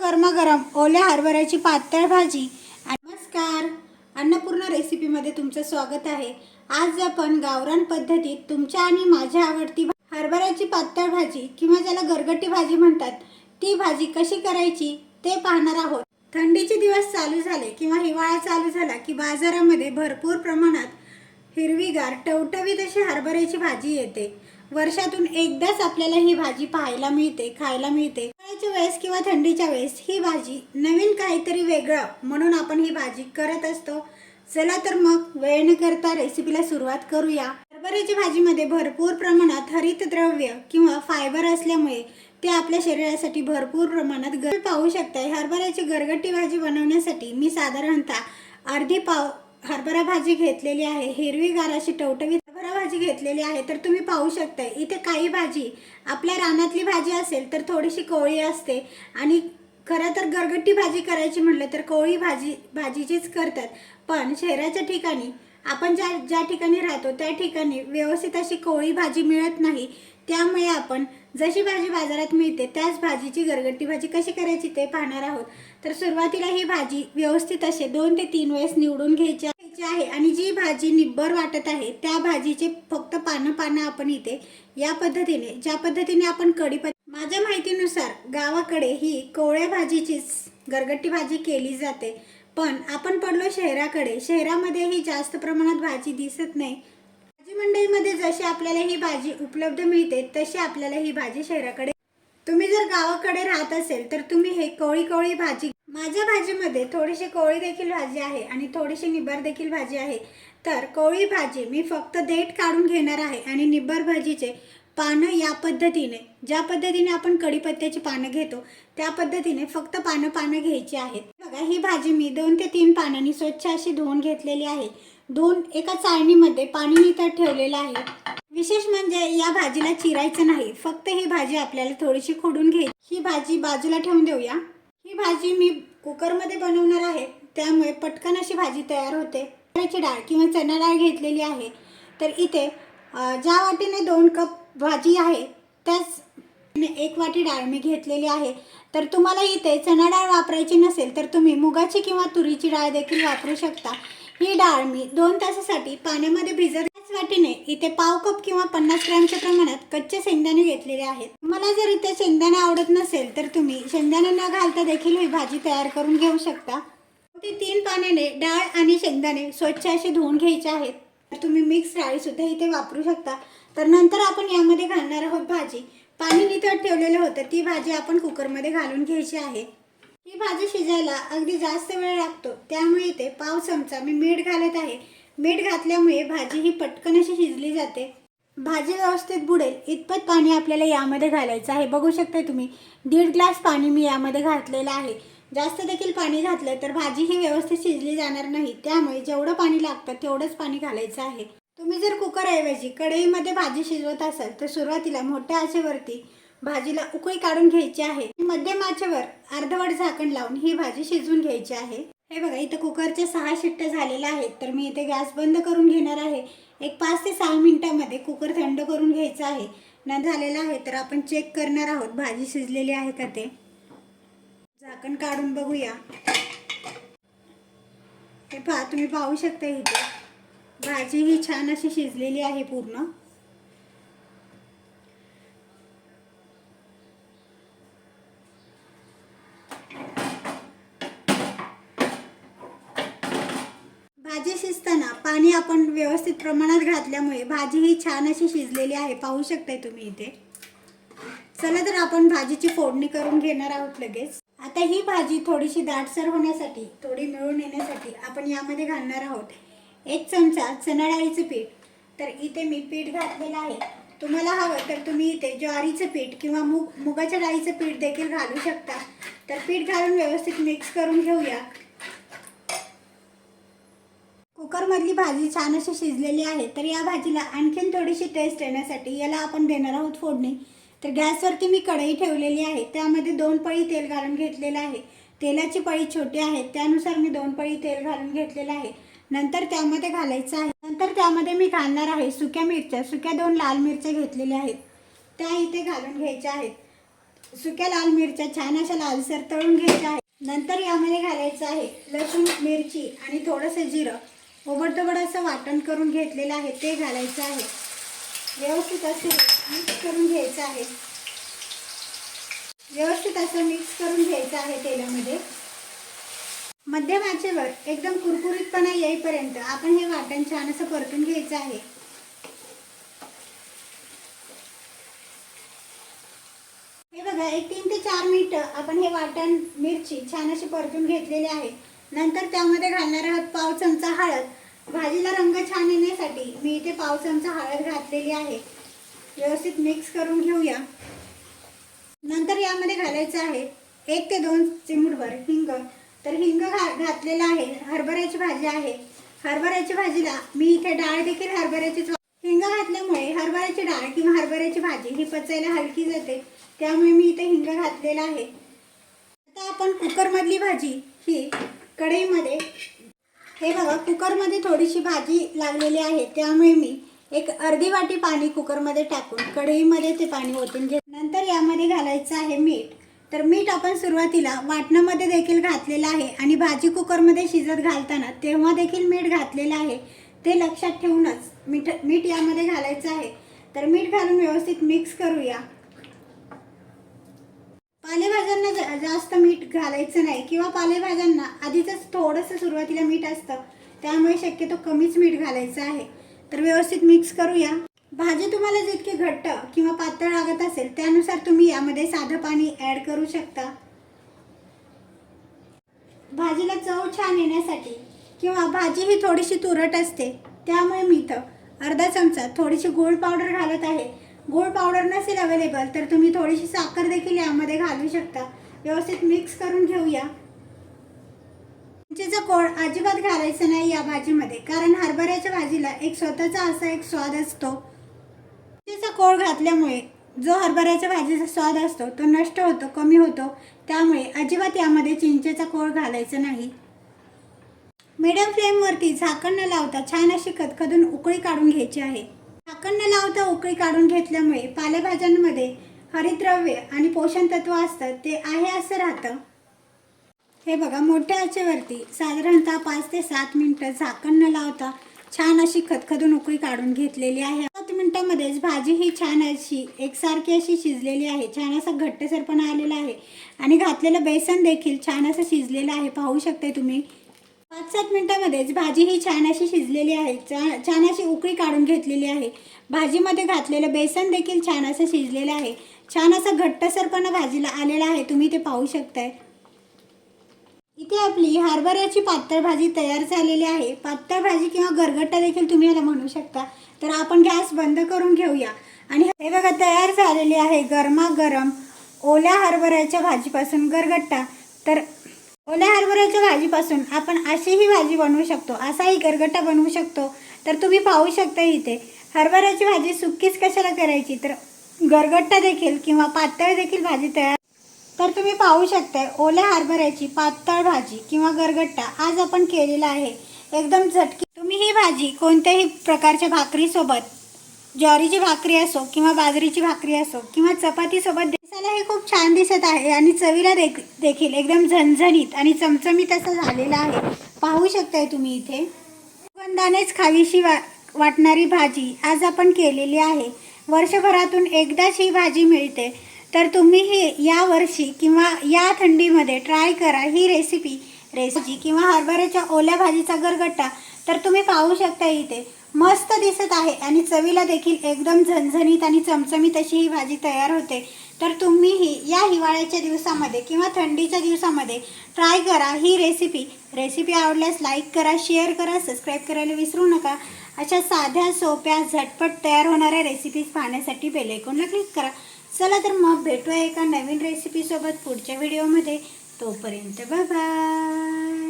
गरमागरम ओल्या हरभऱ्याची पातळ भाजी. नमस्कार. अन्नपूर्ण रेसिपीमध्ये तुमचं स्वागत आहे. आज आपण गावरान पद्धतीत तुमच्या आणि माझ्या आवडती हरभऱ्याची पातळ भाजी किंवा ज्याला गरगटी भाजी म्हणतात ती भाजी कशी करायची ते पाहणार आहोत. थंडीचे दिवस चालू झाले किंवा हिवाळा चालू झाला की बाजारामध्ये भरपूर प्रमाणात हिरवीगार टवटवीत अशी हरभऱ्याची भाजी येते. वर्षातून एकदाच आपल्याला ही भाजी पाहायला मिळते खायला मिळते. हिवाळ्याच्या वेळेस किंवा थंडीच्या वेळेस ही भाजी नवीन काहीतरी वेगळं म्हणून आपण ही भाजी करत असतो. चला तर मग वेळ न करता रेसिपीला सुरुवात करूया. हरभऱ्याच्या भाजीमध्ये भरपूर प्रमाणात हरितद्रव्य किंवा फायबर असल्यामुळे ते आपल्या शरीरासाठी भरपूर प्रमाणात गर पाहू शकताय हरभऱ्याची गरगट्टी भाजी बनवण्यासाठी मी साधारणतः अर्धी पाव हरभरा भाजी घेतलेली आहे. हिरवीगार अशी टवटवीत भाजी घेतलेली आहे तर तुम्ही पाहू शकताय. इथे काही भाजी आपल्या रानातली भाजी असेल तर थोडीशी कोवळी असते. आणि खरं तर गरगट्टी भाजी करायची म्हटलं तर कोवळी भाजी भाजीचीच करतात. पण शहराच्या ठिकाणी आपण ज्या ज्या ठिकाणी राहतो त्या ठिकाणी व्यवस्थित अशी कोवळी भाजी मिळत नाही. त्यामुळे आपण जशी भाजी बाजारात मिळते त्याच भाजीची गरगट्टी भाजी कशी करायची ते पाहणार आहोत. तर सुरुवातीला ही भाजी व्यवस्थित असे दोन ते तीन वेळेस निवडून घ्यायची घ्यायची आहे आणि जी भाजी निब्बर वाटत आहे त्या भाजीचे फक्त पानं पानं आपण इथे या पद्धतीने ज्या पद्धतीने आपण कढीपत्ता माझ्या माहितीनुसार गावाकडे ही कोवळ्या भाजीचीच गरगट्टी भाजी केली जाते. पण आपण पडलो शहराकडे शहरामध्ये ही जास्त प्रमाणात भाजी दिसत नाही. भाजी मंडईमध्ये जशी आपल्याला ही भाजी उपलब्ध मिळते तशी आपल्याला ही भाजी शहराकडे तुम्ही जर गावाकडे राहत असेल तर तुम्ही हे कोळी कोळी भाजी माझ्या भाजीमध्ये थोडीशी कोळी देखील भाजी आहे आणि थोडीशी निब्बर देखील भाजी आहे. तर कोळी भाजी मी फक्त देठ काढून घेणार आहे आणि निब्बर भाजीचे पानं या पद्धतीने ज्या पद्धतीने आपण कढीपत्त्याची पानं घेतो त्या पद्धतीने फक्त पानं पानं घ्यायची आहेत. बघा ही भाजी मी दोन ते तीन पानांनी स्वच्छ अशी धुवून घेतलेली आहे. धुवून एका चाळणीमध्ये पाणी इथं ठेवलेलं आहे. विशेष म्हणजे या भाजीला चिरायचं नाही. फक्त ही भाजी आपल्याला थोडीशी खोडून घे ही भाजी बाजूला ठेवून देऊया. ही भाजी मी कुकरमध्ये बनवणार आहे. त्यामुळे पटकन अशी भाजी तयार होते. हरभऱ्याची डाळ किंवा चणा डाळ घेतलेली आहे. तर इथे ज्या वाटीने दोन कप भाजी आहे त्याच एक वाटी डाळ मी घेतलेली आहे. तर तुम्हाला इथे चणा डाळ वापरायची नसेल तर तुम्ही मुगाची किंवा तुरीची डाळ देखील वापरू शकता. ही डाळ मी दोन तासासाठी पाण्यामध्ये भिजत वाटीने इथे पाव कप किंवा पन्नास ग्रॅमच्या प्रमाणात कच्चे शेंगदाणे घेतलेले आहेत. मला जर इथे शेंगदाणे आवडत नसेल तर तुम्ही शेंगदाणे न घालता देखील ही भाजी तयार करून घेऊ शकता. ते तीन पाण्याने डाळ आणि शेंगदाणे स्वच्छ असे धुवून घ्यायचे आहेत. तर तुम्ही मिक्स डाळी सुद्धा इथे वापरू शकता. तर नंतर आपण यामध्ये घालणार आहोत भाजी. पाणी नितळ ठेवलेलं होतं ती भाजी आपण कुकरमध्ये घालून घ्यायची आहे. ही भाजी शिजायला अगदी जास्त वेळ लागतो. त्यामुळे इथे पाव चमचा मी मीठ घालत आहे. मीठ घातल्यामुळे भाजी ही पटकन अशी शिजली जाते. भाजी व्यवस्थित बुडेल. इतपत पाणी आपल्याला यामध्ये घालायचं आहे. बघू शकता तुम्ही दीड ग्लास पाणी मी यामध्ये घातलेलं आहे. जास्त देखील पाणी घातलं तर भाजी ही व्यवस्थित शिजली जाणार नाही. त्यामुळे जेवढं पाणी लागतं तेवढंच पाणी घालायचं आहे. तुम्ही जर कुकरऐवजी कढईमध्ये भाजी शिजवत असाल तर सुरुवातीला मोठ्या आचेवरती भाजीला उकळी काढून घ्यायची आहे. मध्यम आचेवर अर्धवट झाकण लावून ही भाजी शिजवून घ्यायची आहे. हे बघा इथं कुकरच्या सहा शिट्ट्या झालेल्या आहेत. तर मी इथे गॅस बंद करून घेणार आहे. एक पाच ते सहा मिनिटामध्ये कुकर थंड करून घ्यायचं आहे. न झालेलं आहे तर आपण चेक करणार आहोत भाजी शिजलेली आहे का ते. झाकण काढून बघूया. हे पहा तुम्ही पाहू शकता इथे. भाजी ही छान अशी शिजलेली आहे पूर्ण भाजी शिजताना पाणी आपण व्यवस्थित प्रमाणात घातल्यामुळे भाजी ही छान अशी शिजलेली आहे. पाहू शकताय तुम्ही इथे. चला तर आपण भाजीची फोडणी करून घेणार आहोत लगेच. आता ही भाजी थोडीशी दाटसर होण्यासाठी थोडी मिळून येण्यासाठी आपण यामध्ये घालणार आहोत एक चमचा चणाडाळीचं पीठ. तर इथे मी पीठ घातलेलं आहे. तुम्हाला हवं तर तुम्ही इथे ज्वारीचं पीठ किंवा मूग मुगाच्या डाळीचं पीठ देखील घालू शकता. तर पीठ घालून व्यवस्थित मिक्स करून घेऊया. कुकरमधली भाजी छान अशी शिजलेली आहे तर या भाजीला आणखीन थोडीशी टेस्ट येण्यासाठी याला आपण देणार आहोत फोडणी. तर गॅसवरती मी कढई ठेवलेली आहे त्यामध्ये दोन पळी तेल घालून घेतलेलं आहे. तेलाची पळी छोटी आहे त्यानुसार मी दोन पळी तेल घालून घेतलेलं आहे. नंतर त्यामध्ये घालायचं आहे. नंतर त्यामध्ये मी घालणार आहे सुक्या मिरच्या सुक्या दोन लाल मिरच्या घेतलेल्या आहेत. त्या इथे घालून घ्यायच्या आहेत. सुक्या लाल मिरच्या छान अशा लालसर तळून घ्यायच्या आहेत. नंतर यामध्ये घालायचं आहे लसूण मिरची आणि थोडंसं जिरं. ओबडधोबड असं वाटण करून घेतलेलं आहे ते घालायचं आहे. व्यवस्थित असं मिक्स करून घ्यायचं आहे. व्यवस्थित असं मिक्स करून घ्यायचं आहे तेलामध्ये. मध्यम आचेवर एकदम कुरकुरीतपणा येईपर्यंत आपण हे वाटण छान असं परतून घ्यायचं आहे. हे बघा एक तीन ते चार मिनिटं आपण हे वाटण मिरची छान अशी परतून घेतलेली आहे. नंतर त्यामध्ये घालणार आहोत पाव चमचा हळद. भाजीला रंग छान येण्यासाठी मी इथे पाव चमचा हळद घातलेली आहे. व्यवस्थित मिक्स करून घेऊया. नंतर यामध्ये घालायचं आहे एक ते दोन चिमूटभर हिंग. तर हिंग घा घातलेलं आहे. हरभऱ्याची भाजी आहे. हरभऱ्याची भाजीला मी इथे डाळ देखील हरभऱ्याचीच हिंग घातल्यामुळे हरभऱ्याची डाळ किंवा हरभऱ्याची भाजी ही पचायला हलकी जाते. त्यामुळे मी इथे हिंग घातलेला आहे. आता आपण कुकरमधली भाजी ही कढईमध्ये. हे बघा कुकरमध्ये थोडीशी भाजी लागलेली आहे. त्यामुळे मी एक अर्धी वाटी पाणी कुकरमध्ये टाकून कढईमध्ये ते पाणी ओतून घेत नंतर यामध्ये घालायचं आहे मीठ. तर मीठ आपण सुरुवातीला वाटणामध्ये देखील घातलेलं आहे आणि भाजी कुकरमध्ये शिजत घालताना तेव्हा देखील मीठ घातलेलं आहे. ते लक्षात ठेवूनच मीठ मीठ यामध्ये घालायचं आहे. तर मीठ घालून व्यवस्थित मिक्स करूया. पालेभाज्यांना जा- जास्त मीठ घालायचं नाही किंवा पालेभाज्यांना आधीच थोडंसं सुरुवातीला मीठ असतं त्यामुळे शक्यतो कमीच मीठ घालायचं आहे. तर व्यवस्थित मिक्स करूया. भाजी तुम्हाला जितकी घट्ट किंवा पातळ लागत असेल त्यानुसार तुम्ही यामध्ये साधं पाणी ॲड करू शकता. भाजीला चव छान येण्यासाठी किंवा भाजी ही थोडीशी तुरट असते त्यामुळे मी इथं अर्धा चमचा थोडीशी गोड पावडर घालत आहे. गोळ पावडर नसेल अवेलेबल तर तुम्ही थोडीशी साखर देखील यामध्ये घालू शकता. व्यवस्थित मिक्स करून घेऊया. चिंचेचा कोळ अजिबात घालायचं नाही या भाजीमध्ये कारण हरभऱ्याच्या भाजीला एक स्वतःचा असा एक स्वाद असतो. चिंचेचा कोळ घातल्यामुळे जो हरभऱ्याच्या भाजीचा स्वाद असतो तो नष्ट होतो कमी होतो त्यामुळे अजिबात यामध्ये चिंचेचा कोळ घालायचा नाही. मीडियम फ्लेमवरती झाकण न लावता छान अशी खदखदून उकळी काढून घ्यायची आहे. झाकण न लावता उकळी काढून घेतल्यामुळे पालेभाज्यांमध्ये हरितद्रव्य आणि पोषण तत्व असतं ते आहे असं राहतं. हे बघा मोठ्या आचेवरती साधारणतः पाच ते सात मिनटं झाकण न लावता छान अशी खदखदून उकळी काढून घेतलेली आहे. सात मिनटामध्येच भाजी ही छान अशी एकसारखी अशी शिजलेली आहे. छान असा घट्टसरपणा आलेला आहे. आणि घातलेलं बेसन देखील छान असं शिजलेलं आहे. पाहू शकते तुम्ही पाच सात मिनटामध्येच भाजी ही छान अशी शिजलेली आहे. चा- छान अशी उकळी काढून घेतलेली आहे. भाजीमध्ये घातलेलं बेसन देखील छान असं शिजलेलं आहे. छान असं घट्टसरपणा भाजीला आलेला आहे. तुम्ही ते पाहू शकताय. इथे आपली हरभऱ्याची पातळ भाजी तयार झालेली आहे. पातळ भाजी किंवा गरगट्टा देखील तुम्ही याला म्हणू शकता. तर आपण गॅस बंद करून घेऊया. आणि हे बघा तयार झालेली आहे गरमागरम ओल्या हरभऱ्याच्या भाजीपासून गरगट्टा. तर ओल्या हरभऱ्याच्या भाजीपासून आपण अशीही भाजी बनवू शकतो. असाही गरगट्टा बनवू शकतो. तर तुम्ही पाहू शकता इथे हरभऱ्याची भाजी सुक्कीच कशाला करायची? तर गरगट्टा देखील किंवा पातळ देखील भाजी तयार तर तुम्ही पाहू शकताय ओल्या हरभऱ्याची पातळ भाजी किंवा गरगट्टा आज आपण केलेला आहे. एकदम झटकी तुम्ही ही भाजी कोणत्याही प्रकारच्या भाकरीसोबत ज्वारीची भाकरी असो किंवा बाजरीची भाकरी असो किंवा चपातीसोबत दिसायला हे खूप छान दिसत आहे आणि चवीला देख देखील एकदम झणझणीत आणि चमचमीत असं झालेलं आहे. पाहू शकताय तुम्ही इथे. सुगंधानेच खावीशी वा वाटणारी भाजी आज आपण केलेली आहे. वर्षभरातून एकदाच ही भाजी मिळते. तर तुम्ही ही या वर्षी किंवा या थंडीमध्ये ट्राय करा ही रेसिपी रेसिपी किंवा हरभऱ्याच्या ओल्या भाजीचा गरगट्टा. तर तुम्ही पाहू शकता इथे. मस्त दिसत आहे आणि चवीला देखील एकदम झणझणीत आणि चमचमीत अशी ही भाजी तयार होते. तर तुम्हीही या हिवाळ्याच्या दिवसामध्ये किंवा थंडीच्या दिवसामध्ये ट्राय करा ही रेसिपी. रेसिपी आवडल्यास लाईक करा शेअर करा सबस्क्राईब करायला विसरू नका. अशा साध्या सोप्या झटपट तयार होणाऱ्या रेसिपीज पाहण्यासाठी बेलायकॉनला क्लिक करा. चला तर मग भेटूया एका नवीन रेसिपीसोबत पुढच्या व्हिडिओमध्ये. तोपर्यंत बाय